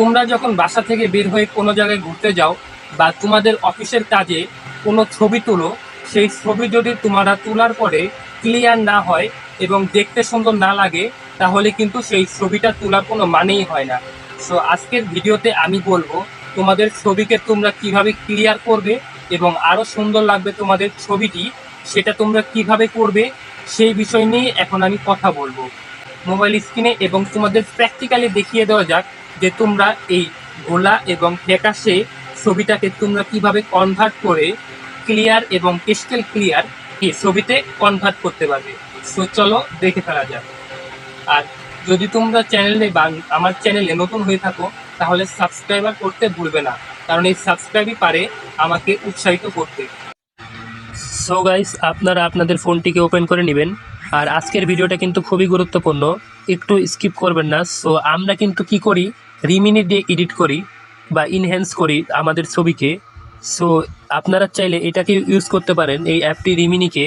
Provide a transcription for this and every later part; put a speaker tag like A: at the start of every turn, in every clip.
A: তোমরা যখন বাসা থেকে বের হয়ে কোনো জায়গায় ঘুরতে যাও বা তোমাদের অফিসের কাজে কোনো ছবি তুলো, সেই ছবি যদি তোমরা তোলার পরে ক্লিয়ার না হয় এবং দেখতে সুন্দর না লাগে, তাহলে কিন্তু সেই ছবিটা তোলার কোনো মানেই হয় না। সো আজকের ভিডিওতে আমি বলব, তোমাদের ছবিকে তোমরা কীভাবে ক্লিয়ার করবে এবং আরও সুন্দর লাগবে তোমাদের ছবিটি, সেটা তোমরা কীভাবে করবে, সেই বিষয় নিয়ে এখন আমি কথা বলব। মোবাইল স্ক্রিনে এবং তোমাদের প্র্যাকটিক্যালি দেখিয়ে দেওয়া যাক যে তোমরা এই গোলা এবং ফ্যাকাশে ছবিটাকে তোমরা কীভাবে কনভার্ট করে ক্লিয়ার এবং ক্রিস্টাল ক্লিয়ার এই ছবিতে কনভার্ট করতে পারবে। সো চলো দেখে ফেলা যাক। আর যদি তোমরা চ্যানেলে আমার চ্যানেলে নতুন হয়ে থাকো, তাহলে সাবস্ক্রাইবার করতে ভুলবে না। কারণ এই সাবস্ক্রাইবই পারে আমাকে উৎসাহিত করতে। সো গাইস আপনারা আপনাদের ফোনটিকে ওপেন করে নেবেন। আর আজকের ভিডিওটা কিন্তু খুবই গুরুত্বপূর্ণ। একটু স্কিপ করবেন না। সো আমরা কিন্তু কি করি? রিমিনি দিয়ে এডিট করি বা ইনহ্যান্স করি আমাদের ছবিকে। সো আপনারা চাইলে এটাকে ইউজ করতে পারেন, এই অ্যাপটি রিমিনিকে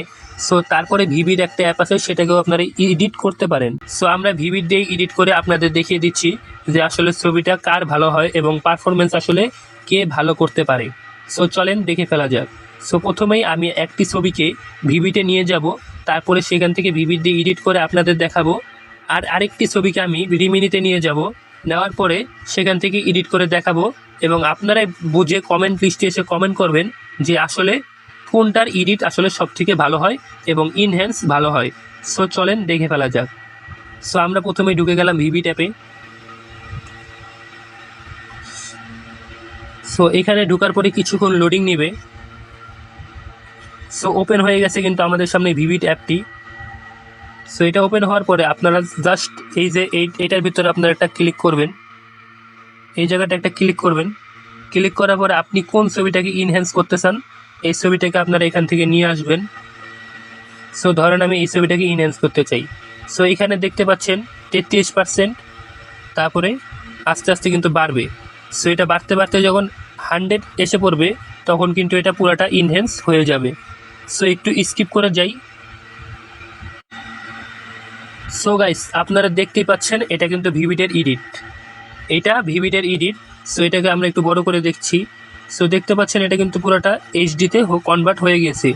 A: সো তারপরে ভিভির একটা অ্যাপ আছে, সেটাকেও আপনারা এডিট করতে পারেন। সো আমরা ভিভির দিয়ে এডিট করে আপনাদের দেখিয়ে দিচ্ছি যে আসলে ছবিটা কার ভালো হয় এবং পারফরমেন্স আসলে কে ভালো করতে পারে। সো চলেন দেখে ফেলা যাক। সো প্রথমেই আমি একটি ছবিকে ভিভিতে নিয়ে যাব। তারপরে সেখান থেকে ভিভির দিয়ে এডিট করে আপনাদের দেখাবো। আর আরেকটি ছবিকে আমি রিমিনিতে নিয়ে যাব। নেওয়ার পরে সেখান থেকে এডিট করে দেখাবো এবং আপনারাই বুঝে কমেন্ট লিস্টে এসে কমেন্ট করবেন যে আসলে কোনটার এডিট আসলে সব থেকে ভালো হয় এবং ইনহ্যান্স ভালো হয়। সো চলেন দেখে ফেলা যাক। সো আমরা প্রথমে ঢুকে গেলাম ভিভি ট্যাপে সো এখানে ঢুকার পরে কিছুক্ষণ লোডিং নেবে। সো ওপেন হয়ে গেছে কিন্তু আমাদের সামনে ভিভিট অ্যাপটি সো এটা ওপেন হওয়ার পরে আপনারা জাস্ট এই যে এই, এটার ভিতরে আপনারা একটা ক্লিক করবেন। এই জায়গাটা একটা ক্লিক করবেন। ক্লিক করার পরে আপনি কোন ছবিটাকে ইনহ্যান্স করতে চান, এই ছবিটাকে আপনারা এখান থেকে নিয়ে আসবেন। সো ধরেন আমি এই ছবিটাকে ইনহ্যান্স করতে চাই। সো এখানে দেখতে পাচ্ছেন তেত্রিশ পার্সেন্ট তারপরে আস্তে আস্তে কিন্তু বাড়বে। সো এটা বাড়তে বাড়তে যখন হান্ড্রেড এসে পড়বে, তখন কিন্তু এটা পুরাটা ইনহ্যান্স হয়ে যাবে। সো একটু স্কিপ করে যাই। সো গাইস আপনারা দেখতেই পাচ্ছেন, এটা কিন্তু ভিভিটের এডিট এটা ভিভিটের এডিট সো এটাকে আমরা একটু বড় করে দেখছি। সো দেখতে পাচ্ছেন, এটা কিন্তু পুরোটা এইচডিতে কনভার্ট হয়ে গেছে।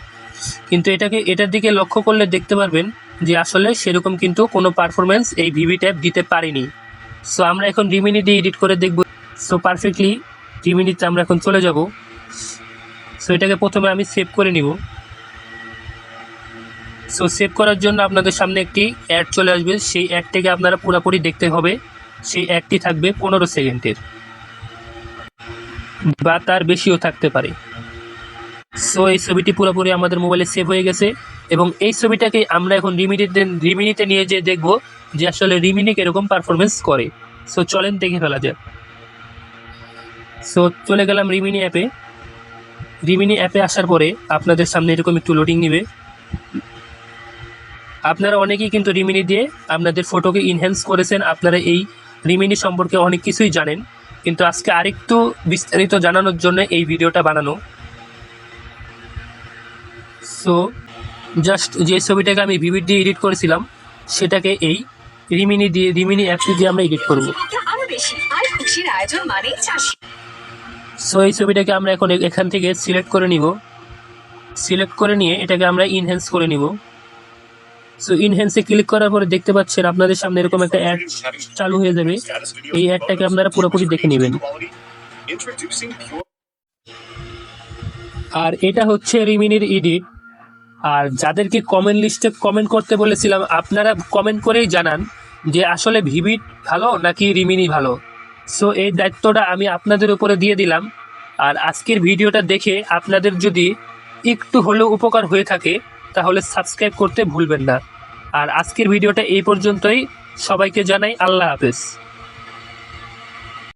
A: কিন্তু এটাকে, এটার দিকে লক্ষ্য করলে দেখতে পারবেন যে আসলে সেরকম কিন্তু কোনো পারফরমেন্স এই ভিভি ট্যাব দিতে পারেনি। সো আমরা এখন রিমিনি এডিট করে দেখব। সো পারফেক্টলি রিমিনিতে আমরা এখন চলে যাব। সো এটাকে প্রথমে আমি সেভ করে নিব। সো সেভ করার জন্য আপনাদের সামনে একটি অ্যাড চলে আসবে। সেই অ্যাডটিকে আপনারা পুরোপুরি দেখতে হবে। সেই অ্যাডটি থাকবে পনেরো সেকেন্ডের। বা তার বেশিও থাকতে পারে। সো এই ছবিটি পুরোপুরি আমাদের মোবাইলে সেভ হয়ে গেছে এবং এই ছবিটাকে আমরা এখন রিমিনিতে রিমিনিতে নিয়ে যেয়ে দেখব যে আসলে রিমিনি কীরকম পারফরমেন্স করে। সো চলেন দেখে ফেলা যাক। সো চলে গেলাম রিমিনি অ্যাপে রিমিনি অ্যাপে আসার পরে আপনাদের সামনে এরকম একটু লোডিং নেবে। আপনারা অনেকেই কিন্তু রিমিনি দিয়ে আপনাদের ফটোকে ইনহ্যান্স করেছেন আপনারা এই রিমিনি সম্পর্কে অনেক কিছুই জানেন। কিন্তু আজকে আরেকটু বিস্তারিত জানানোর জন্য এই ভিডিওটা বানানো। সো জাস্ট যে ছবিটাকে আমি ভিভিড দিয়ে এডিট করেছিলাম সেটাকে এই রিমিনি দিয়ে রিমিনি অ্যাপটি দিয়ে আমরা এডিট করব। সো এই ছবিটাকে আমরা এখন এখান থেকে সিলেক্ট করে নিব। সিলেক্ট করে নিয়ে এটাকে আমরা ইনহ্যান্স করে নিব। সো ইনহ্যান্সে ক্লিক করার পরে দেখতে পাচ্ছেন আপনাদের সামনে এরকম একটা অ্যাড চালু হয়ে যাবে। এই অ্যাডটাকে আপনারা পুরোপুরি দেখে নেবেন। আর এটা হচ্ছে রিমিনির এডিট আর যাদেরকে কমেন্ট লিস্টে কমেন্ট করতে বলেছিলাম, আপনারা কমেন্ট করেই জানান যে আসলে ভিভিট ভালো নাকি রিমিনি ভালো। সো এই দায়িত্বটা আমি আপনাদের উপরে দিয়ে দিলাম। আর আজকের ভিডিওটা দেখে আপনাদের যদি একটু হলেও উপকার হয়ে থাকে তাহলে সাবস্ক্রাইব করতে ভুলবেন না। আর আজকের ভিডিওটা এই পর্যন্তই। সবাইকে জানাই আল্লাহ হাফেজ।